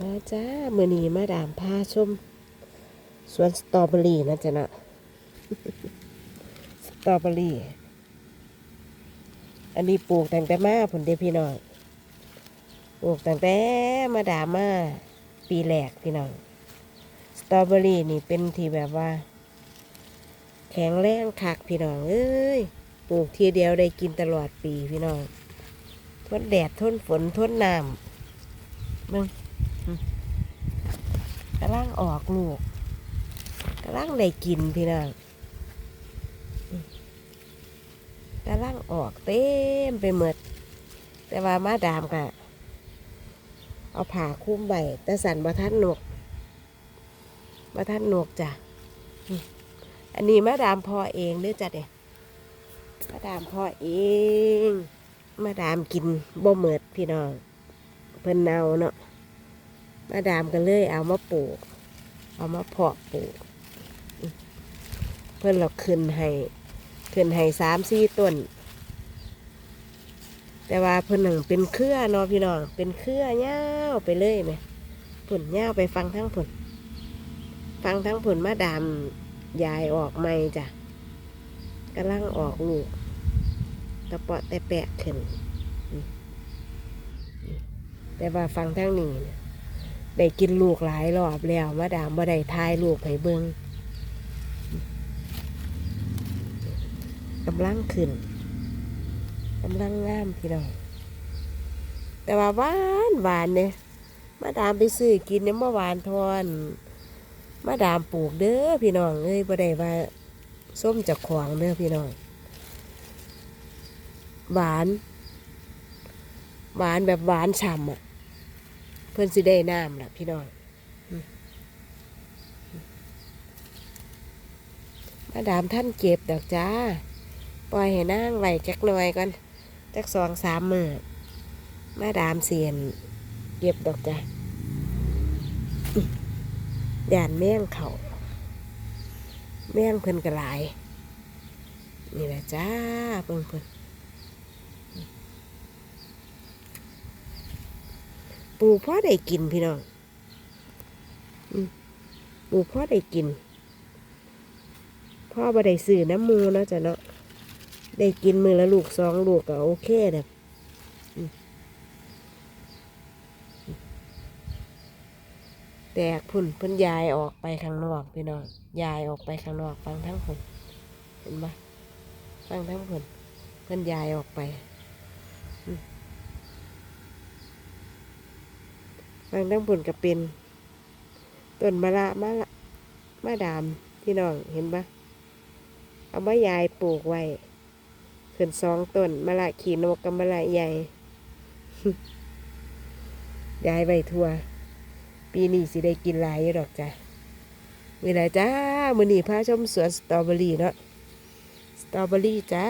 มาจ้ามือนีมาดามพาชมสวนสตรอเบอรี่นะจ๊ะนะสตรอเบอรี่ อันนี้ปลูกตั้งแต่มาผลเดีพี่น้องปลูกตั้งแต่มาดามมาปีแรกพี่น้องสตรอเบอรี่นี่เป็นที่แบบว่า แข็งแรงคักพี่น้องเอ้ยปลูกทีเดียวได้กินตลอดปีพี่น้องทนแดดทนฝนทนน้ำมึง กำลังออกลูกกำลังได้กินพี่น้องอืมกำลังออกเต็มไปหมด แต่ว่ามาดามกะเอาผ่าคุ้มใบแต่สันบะทันหนกบะทันหนกจ้ะอันนี้มาดามพอเองเด้อจ้ะเนี่ยมาดามพอเอง มาดามกินบ่เหมิดพี่น้อง เพิ่นเนาเนาะ มาดามกันเลย เอามาปลูก เอามาเพาะปลูก เพื่อนเราขึ้นให้ขึ้นให้สามสี่ต้น แต่ว่าเพื่อนหนึ่งเป็นเครือเนาะพี่น้องเป็นเครือเงาไปเลยไหมผลเงาไปฟังทั้งผลฟังทั้งผลมาดามยายออกไม่จ้ะกำลังออกลูกตะเปาะแต่แปะขึ้นแต่ว่าฟังทั้งนี้ ได้กินลูกหลายรอบแล้วมาดามบ่ได้ทายลูกให้เบิงกำลังขึ้นกำลังงามพี่น้องแต่ว่าหวานหวานเนี่ยมาดามไปซื้อกินเนี่ยเมื่อวานทอนมาดามปลูกเด้อพี่น้องเอ้ยบ่ได้ว่าส้มจากขวางเด้อพี่น้องหวาน หวานแบบหวานฉ่ำอะ พื่อนสิได้น้ำล่ะพี่น้องมาดามท่านเก็บดอกจ้า ปล่อยให้นั่งไหวจักหน่อยก่อนจักสองสามมือมาดามเสียน เก็บดอกจ้าอื้อย่านแม่งเขาแม่งเพิ่นกระหลายนี่แหละจ้าเพิ่นเพิ่น ปูพ่อได้กินพี่น้องปูพ่อได้กิน พ่อบ่ได้ซื้อน้ำมูเนาะจ้ะเนาะได้กินมือละลูกสองลูกก็โอเคเด้ออืมแตกพุ่นเพิ่นยายออกไปข้างนอกพี่น้องยายออกไปข้างนอกฟังทั้งพุ่นเห็นปะฟังทั้งพุ่นเพิ่นยายออกไป บางทั้งผลก็เป็นต้นมะละมะละมะดามพี่น้องเห็นปะเอามายายปลูกไว้ขึ้นสองต้นมะละขีนกกับมะละใหญ่ยายไว้ทั่วปีนี้สิได้กินหลายดอกจ้ะเวลาจ้า มือนี้พาชมสวนสตรอเบอรี่เนาะ สตรอเบอรี่จ้า